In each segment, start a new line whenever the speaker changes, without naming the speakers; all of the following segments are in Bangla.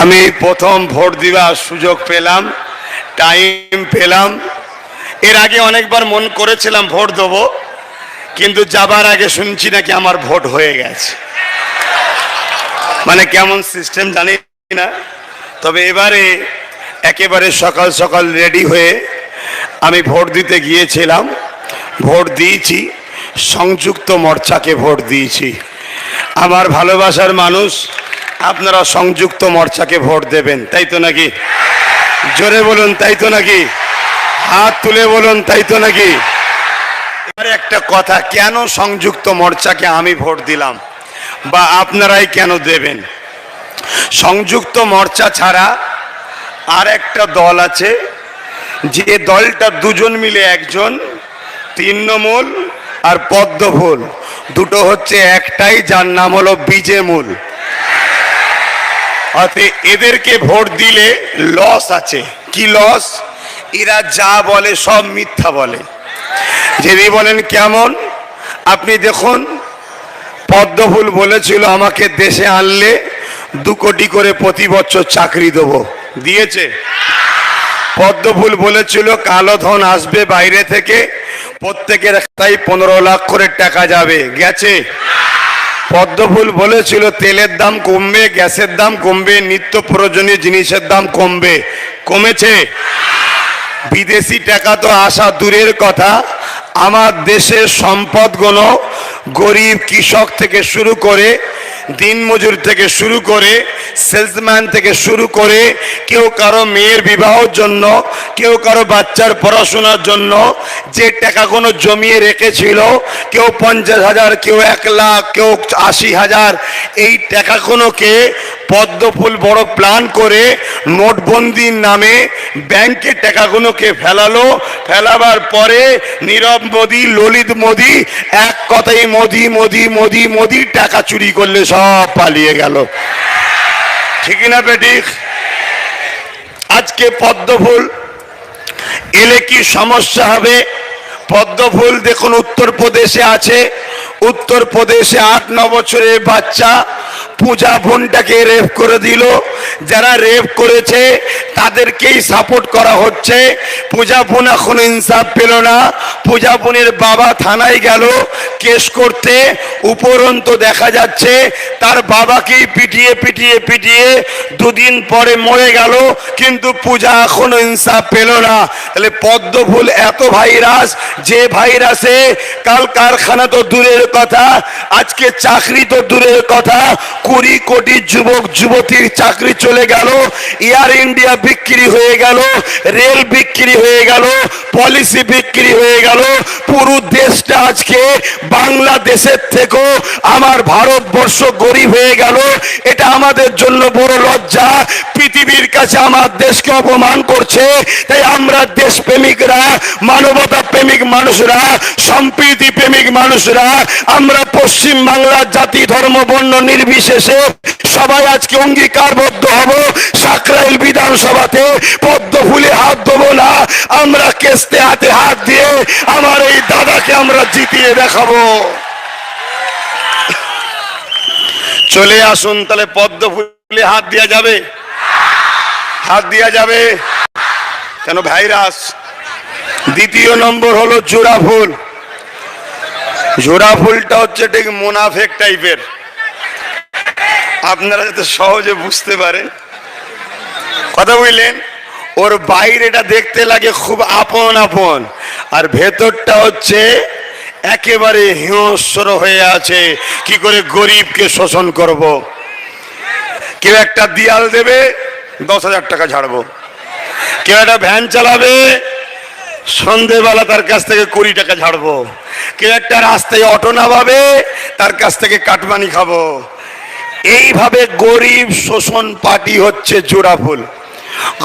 আমি প্রথম ভোট দেওয়ার সুযোগ পেলাম টাইম পেলাম। এর আগে অনেকবার মন করেছিলাম ভোট দেবো, কিন্তু যাবার আগে শুনছি নাকি আমার ভোট হয়ে গেছে। মানে কেমন সিস্টেম জানি না, তবে এবারে একেবারে সকাল সকাল রেডি হয়ে আমি ভোট দিতে গিয়েছিলাম, ভোট দিয়েছি, সংযুক্ত মোর্চাকে ভোট দিয়েছি। আমার ভালোবাসার মানুষ আপনারা সংযুক্ত মোর্চাকে ভোট দেবেন, তাই তো নাকি? জোরে বলুন, তাই তো নাকি? হাত তুলে বলুন, তাই তো নাকি? এবারে একটা কথা, কেন সংযুক্ত মোর্চাকে আমি ভোট দিলাম বা আপনারাই কেন দেবেন? সংযুক্ত মোর্চা ছাড়া আর একটা দল আছে, যে দলটা দুজন মিলে একজন, তৃণমূল আর পদ্মফুল। দুটো হচ্ছে একটাই, যার নাম হলো বিজেমূল। অতএব এদেরকে ভোট দিলে লস আছে। কি লস এরা যা বলে সব মিথ্যা বলে। যদি বলেন কেমন? আপনি দেখুন পদ্মফুল বলেছিল, আমাকে দেশে আনলে দু কোটি করে প্রতি বছর চাকরি দেব। দিয়েছে। পদ্মফুল বলেছিল, কালো ধন আসবে বাইরে থেকে, প্রত্যেকের তাই পনেরো লাখ করে টাকা যাবে। গেছে। পদ্মফুল বলেছিল, তেলের দাম কমবে, গ্যাসের দাম কমবে, নিত্য প্রয়োজনীয় জিনিসের দাম কমবে। কমেছে? বিদেশি টাকা তো আসা দূরের কথা। আমার দেশের সম্পদগুলো গরিব কৃষক থেকে শুরু করে, দিনমজুর থেকে শুরু করে, সেলসম্যান থেকে শুরু করে, কেউ কারও মেয়ের বিবাহর জন্য কেউ কারও বাচ্চার পড়াশোনার জন্য যে টাকাগুলো জমিয়ে রেখেছিল, কেউ পঞ্চাশ হাজার, কেউ এক লাখ, কেউ আশি হাজার, এই টাকাগুলোকে পদ্মফুল বড় প্ল্যান করে নোটবন্দির নামে ব্যাংকে টাকাগুলোকে ফেলালো। ফেলাবার পরে নীরব মোদি, ললিত মোদি, এক কথাই মোদি মোদি মোদি মোদি টাকা চুরি করলে সব পালিয়ে গেল। ঠিক না বেটিক আজকে পদ্মফুল এলে কি সমস্যা হবে? পদ্মফুল দেখুন উত্তরপ্রদেশে আছে। উত্তরপ্রদেশে আট ন বছরের বাচ্চা। পূজা বোনটাকে রেপ করে দিল। যারা রেপ করেছে, তাদেরকেই সাপোর্ট করা হচ্ছে। পূজা বোন এখন ইনসাফ পেল না। পূজা বোনের বাবা থানায় গেল কেস করতে। উপরন্ত দেখা যাচ্ছে, তার বাবাকেই পিটিয়ে পিটিয়ে পিটিয়ে দুদিন পরে মরে গেল। কিন্তু পূজা এখনও ইনসাফ পেল না। তাহলে পদ্মফুল এত ভাইরাস, যে ভাইরাসে কাল কারখানা তো দূরের কথা, আজকে চাকরি তো দূরের কথা কুড়ি কোটি যুবক, যুবতীর চাকরি চলে গেল এয়ার ইন্ডিয়া বিক্রি হয়ে গেল, রেল বিক্রি হয়ে গেল, পলিসি বিক্রি হয়ে গেল, পুরো দেশটা আজকে বাংলাদেশের থেকেও আমার ভারতবর্ষ গরিব হয়ে গেল। এটা আমাদের জন্য বড় লজ্জা। পৃথিবীর কাছে আমার দেশকে অপমান করছে, তাই আমরা দেশপ্রেমিকরা মানবতা প্রেমিক মানুষরা, সম্প্রীতি প্রেমিক মানুষরা, আমরা পশ্চিম বাংলার জাতি, ধর্ম, বর্ণ নির্বিশেষে সবাই আজকে অঙ্গীকারবদ্ধ হব। সাকরাইল বিধানসভাতে পদ্ম ফুলে হাত দেবো না। আমরা কেস্তে হাতে হাত দিয়ে আমার এই দাদাকে আমরা জিতিয়ে দেখাবো। চলে আসুন, তাহলে পদ্ম ফুলে হাত দেওয়া যাবে। হাত দেওয়া যাবে। কেন ভাইরাস? দ্বিতীয় নম্বর হলো জোড়া ফুল। জোড়া ফুলটা হচ্ছে ঠিক মোনাফেক টাইপের। আপনারা যাতে সহজে বুঝতে পারেন। কথা বুঝলেন? ওর বাইরেটা দেখতে লাগে খুব আপন আপন। আর ভেতরটা হচ্ছে একেবারে হিংস্র হয়ে আছে। কি করে গরিবকে শোষণ করব। কেউ একটা দিয়াল দেবে, দশ হাজার টাকা ছাড়বো কেউ একটা ভ্যান চালাবে সন্ধেবেলা তার কাছ থেকে কুড়ি টাকা ছাড়বো কেউ একটা রাস্তায় অটো নামাবে, তার কাছ থেকে কাটমানি খাব। এইভাবে গরিব শোষণ পার্টি হচ্ছে জোড়াফুল।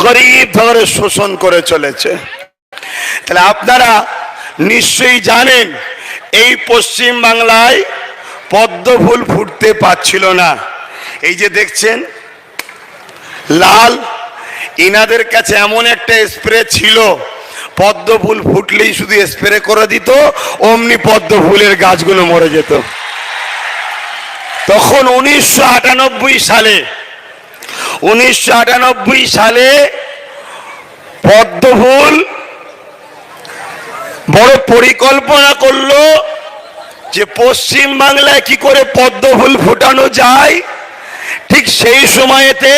গরিব ধরে শোষণ করে চলেছে। তাহলে আপনারা নিশ্চয়ই জানেন, এই পশ্চিম বাংলায় পদ্ম ফুল ফুটতে পারছিল না। এই যে দেখছেন, লাল ইনাদের কাছে এমন একটা স্প্রে ছিল পদ্ম ফুল ফুটলেই শুধু স্প্রে করে দিত, অমনি পদ্ম ফুলের গাছগুলো মরে যেত। তখন উনিশশো আটানব্বই সালে, উনিশশো আটানব্বই সালে পদ্মফুল বড় পরিকল্পনা করল যে পশ্চিম বাংলায় কি করে পদ্মফুল ফুটানো যায়, ঠিক সেই সময়েতে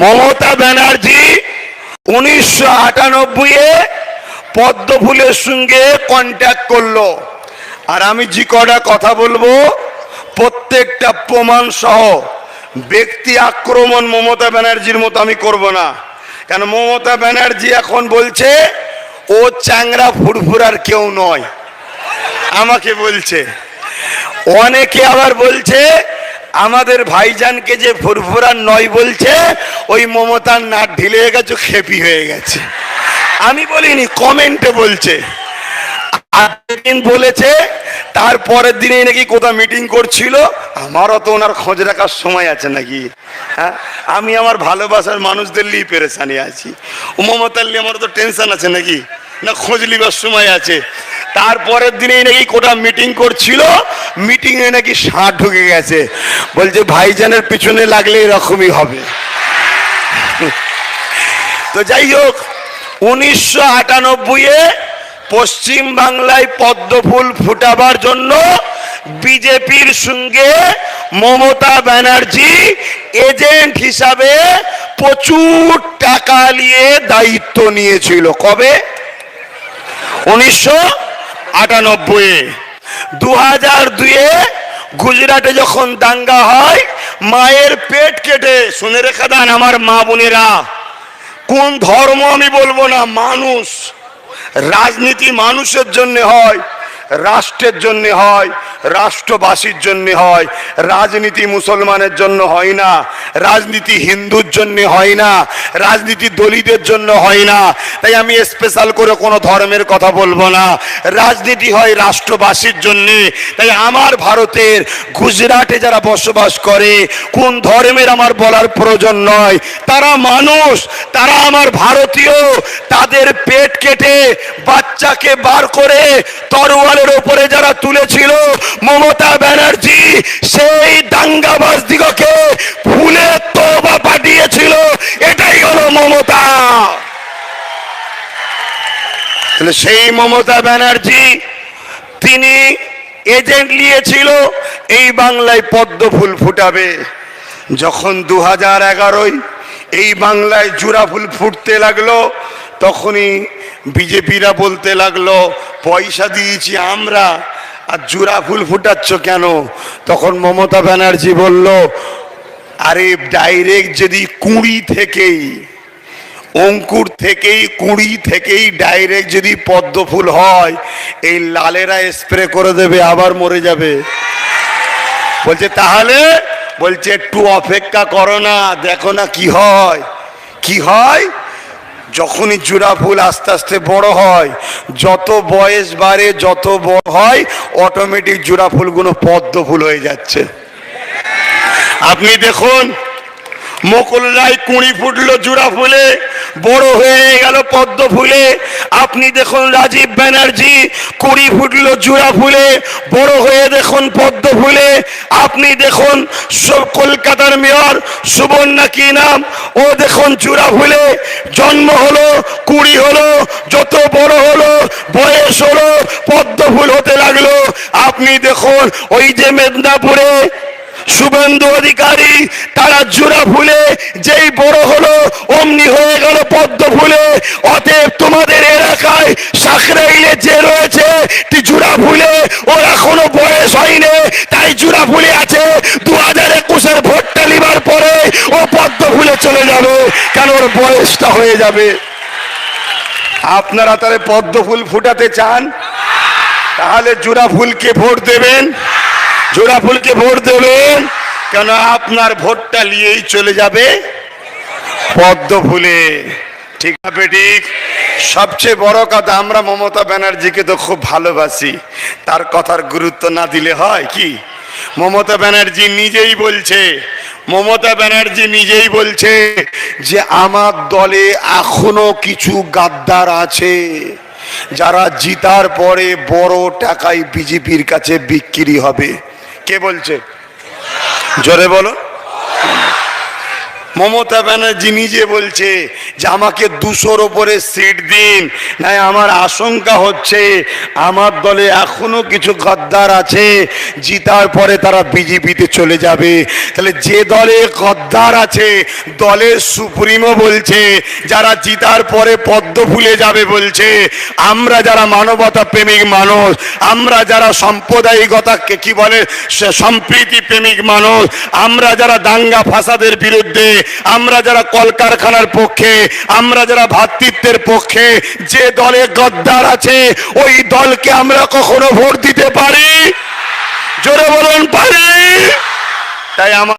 মমতা ব্যানার্জি উনিশশো আটানব্বই পদ্মফুলের সঙ্গে কন্ট্যাক্ট করল। আর আমি যে কটা কথা বলব, প্রত্যেকটা প্রমাণ সহ ব্যক্তি আক্রমণ মমতা ব্যানার্জির মতো আমি করব না। কেন মমতা ব্যানার্জি এখন বলছে, ও চ্যাংরা ফুরফুরার কেউ নয়। আমাকে বলছে। অনেকে আবার বলছে আমাদের ভাইজানকে যে ফুরফুরার নয় বলছে, ওই মমতার নাক ঢিলে হয়ে গেছে, খেপি হয়ে গেছে। আমি বলিনি, কমেন্টে বলছে। দিন বলেছে তারপরের দিনে নাকি কোথাও মিটিং করছিল। আমারও তো ওনার খোঁজ রাখার সময় আছে নাকি। হ্যাঁ? আমি আমার ভালোবাসার মানুষদের নিয়ে পেরেছানি আছি। মমতার নিয়ে আমার তো টেনশন আছে নাকি? না খোঁজ লিবার সময় আছে। তারপরের দিনেই নাকি কোটা মিটিং করছিল। মিটিংয়ে নাকি ষাঁড় ঢুকে গেছে। বলছে, ভাইজানের পিছনে লাগলে এরকমই হবে। তো যাই হোক, উনিশশো আটানব্বইয়ে পশ্চিম বাংলায় পদ্মফুল ফুটাবার জন্য বিজেপির সঙ্গে মমতা ব্যানার্জি এজেন্ট হিসাবে প্রচুর টাকা নিয়ে দায়িত্ব নিয়েছিল। কবে? উনিশশো আটানব্বই। দু হাজার দুয়ে গুজরাটে যখন দাঙ্গা হয়, মায়ের পেট কেটে, শুনে রেখে দেন আমার মা বোনেরা, কোন ধর্ম আমি বলব না, মানুষ, রাজনীতি মানুষের জন্য হয়। রাষ্ট্রের জন্য হয়, রাষ্ট্রবাসীর জন্য হয়, রাজনীতি মুসলমানের জন্য হয় না, রাজনীতি হিন্দুর জন্য হয় না, রাজনীতি দলিতের জন্য হয় না। তাই আমি স্পেশাল করে কোনো ধর্মের কথা বলব না। রাজনীতি হয় রাষ্ট্রবাসীর জন্য। তাই আমার ভারতের গুজরাটে যারা বসবাস করে, কোন ধর্মের আমার বলার প্রয়োজন নয়, তারা মানুষ, তারা আমার ভারতীয়, তাদের পেট কেটে বাচ্চাকে বার করে তরোয়ালের ওপরে যারা তুলেছিল মমতা ব্যানার্জি, সেই দাঙ্গাবাজ দিগকে ফুলে তোবা পাঠিয়েছিল। এটাই হলো মমতা। সেই মমতা ব্যানার্জি, তিনি এজেন্ট নিয়েছিল, এই বাংলায় পদ্ম ফুল ফুটাবে। যখন দু হাজার এই বাংলায় জুরা ফুল ফুটতে লাগল তখনই বিজেপিরা বলতে লাগল, পয়সা দিয়েছি আমরা, আর জুরা ফুল ফুটাচ্ছ কেন? তখন মমতা ব্যানার্জি বলল, আরে ডাইরেক্ট যদি কুড়ি থেকেই, অঙ্কুর থেকেই, কুড়ি থেকেই ডাইরেক্ট যদি পদ্ম ফুল হয়, এই লালেরা স্প্রে করে দেবে, আবার মরে যাবে। বলছে, তাহলে? বলছে, একটু অপেক্ষা করো না, দেখো না কি হয়। কি হয়? যখনই জুড়া ফুল আস্তে আস্তে বড় হয়, যত বয়স বাড়ে, যত বড় হয় অটোমেটিক জুড়া ফুলগুলো পদ্ম ফুল হয়ে যাচ্ছে। আপনি দেখুন মুকুল রায় কুড়ি ফুটলো জুড়া ফুলে, বড় হয়ে গেল পদ্ম ফুলে। আপনি দেখুন রাজীব ব্যানার্জি, কুড়ি ফুটলো জুড়া ফুলে, বড় হয়ে দেখুন পদ্ম ফুলে। আপনি দেখুন কলকাতার মেয়র সুবর্ণা কি নাম, ও দেখুন জুড়া ফুলে। জন্ম হলো, কুড়ি হলো, যত বড় হলো, বয়স হলো, পদ্ম ফুল হতে লাগল। আপনি দেখুন ওই যে মেদিনীপুরে শুভেন্দু অধিকারী, তারা জোড়া ফুলে যেই বড় হলো, অমনি হয়ে গেল পদ্ম ফুলে। অতএব তোমাদের এলাকায় সাকরাইলে যে রয়েছে জোড়া ফুলে ওর এখনও বয়স হয়নি, তাই জোড়া ফুলে আছে। দু হাজার একুশের ভোটটা লিবার পরে ও পদ্ম ফুলে চলে যাবে, কেন ওর বয়সটা হয়ে যাবে? আপনারা তাহলে পদ্ম ফুল ফুটাতে চান? তাহলে জোড়া ফুলকে ভোট দেবেন। জোড়া ফুলকে ভোট দেবেন কেন আপনার ভোটটা নিয়েই চলে যাবে? পদ্ম ফুলে। ঠিক আছে ঠিক সবচেয়ে বড় কথা আমরা মমতা ব্যানার্জিকে তো খুব ভালোবাসি। তার কথার গুরুত্ব না দিলে হয় কি? মমতা ব্যানার্জি নিজেই বলছে মমতা ব্যানার্জি নিজেই বলছে যে আমার দলে এখনও কিছু গাদ্দার আছে। যারা জিতার পরে বড় টাকায় বিজেপির কাছে বিক্রি হবে। কে বলছে? জোরে বলো। মমতা ব্যানার্জি নিজে বলছে যে আমাকে দুশোর ওপরে সিট দিন। নাই, আমার আশঙ্কা হচ্ছে আমার দলে এখনও কিছু গদ্দার আছে, জিতার পরে তারা বিজেপিতে চলে যাবে। তাহলে যে দলে গদ্দার আছে, দলের সুপ্রিমো বলছে, যারা জিতার পরে পদ্ম ফুলে যাবে বলছে, আমরা যারা মানবতা প্রেমিক মানুষ, আমরা যারা সাম্প্রদায়িকতাকে কি বলে সম্প্রীতি প্রেমিক মানুষ, আমরা যারা দাঙ্গা ফাসাদের বিরুদ্ধে আমরা যারা কলকারখানার পক্ষে, আমরা যারা ভাতৃত্বের পক্ষে, যে দলে গদ্দার আছে, ওই দলকে আমরা কখনো ভোট দিতে পারি? জোরে বলুন, পারি? তাই আমার